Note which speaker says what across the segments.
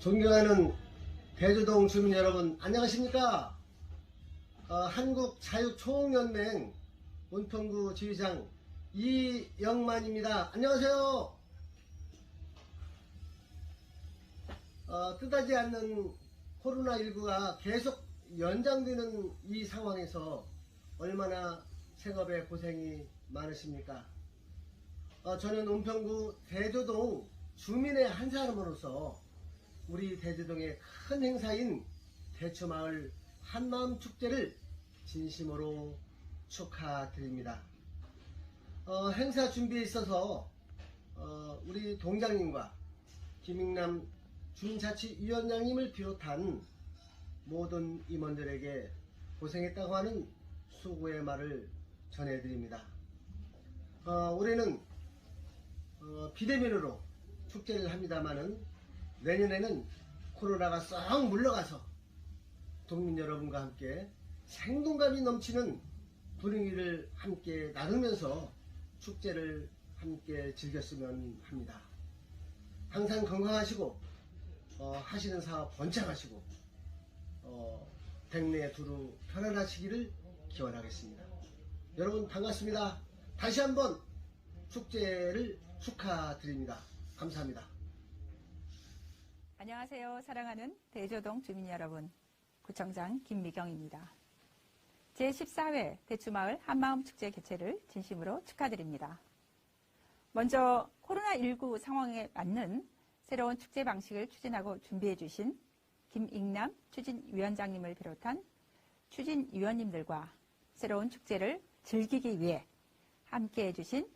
Speaker 1: 존경하는 대주동 주민 여러분 안녕하십니까? 어, 한국자유총연맹 은평구 지휘장 이영만입니다. 안녕하세요. 어, 뜻하지 않는 코로나19가 계속 연장되는 이 상황에서 얼마나 생업에 고생이 많으십니까? 어, 저는 은평구 대조동 주민의 한 사람으로서 우리 대조동의 큰 행사인 대추마을 한마음 축제를 진심으로 축하드립니다. 어, 행사 준비에 있어서 어, 우리 동장님과 김익남 주민자치위원장님을 비롯한 모든 임원들에게 고생했다고 하는 수고의 말을 전해드립니다. 어, 올해는 어, 비대면으로 축제를 합니다마는 내년에는 코로나가 싹 물러가서 동민 여러분과 함께 생동감이 넘치는 분위기를 함께 나누면서 축제를 함께 즐겼으면 합니다. 항상 건강하시고 어, 하시는 사업 번창하시고 어, 백내 두루 편안하시기를 기원하겠습니다. 여러분 반갑습니다. 다시 한번 축제를 축하드립니다. 감사합니다.
Speaker 2: 안녕하세요. 사랑하는 대조동 주민 여러분. 구청장 김미경입니다. 제14회 대추마을 한마음 축제 개최를 진심으로 축하드립니다. 먼저 코로나19 상황에 맞는 새로운 축제 방식을 추진하고 준비해 주신 김익남 추진위원장님을 비롯한 추진위원님들과 새로운 축제를 즐기기 위해 함께 해주신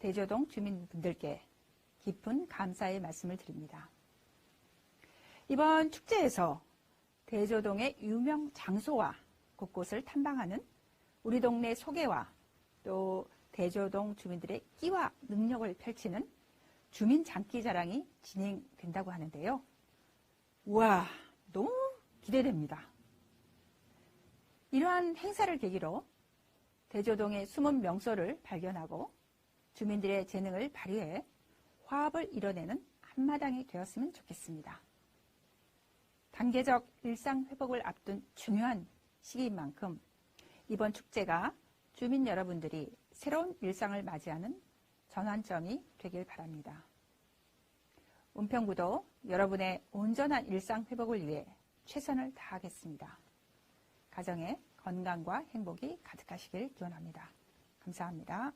Speaker 2: 대조동 주민분들께 깊은 감사의 말씀을 드립니다. 이번 축제에서 대조동의 유명 장소와 곳곳을 탐방하는 우리 동네 소개와 또 대조동 주민들의 끼와 능력을 펼치는 주민 장기 자랑이 진행된다고 하는데요. 우와, 너무 기대됩니다. 이러한 행사를 계기로 대조동의 숨은 명소를 발견하고 주민들의 재능을 발휘해 화합을 이뤄내는 한마당이 되었으면 좋겠습니다. 단계적 일상 회복을 앞둔 중요한 시기인 만큼 이번 축제가 주민 여러분들이 새로운 일상을 맞이하는 전환점이 되길 바랍니다. 은평구도 여러분의 온전한 일상 회복을 위해 최선을 다하겠습니다. 가정에 건강과 행복이 가득하시길 기원합니다. 감사합니다.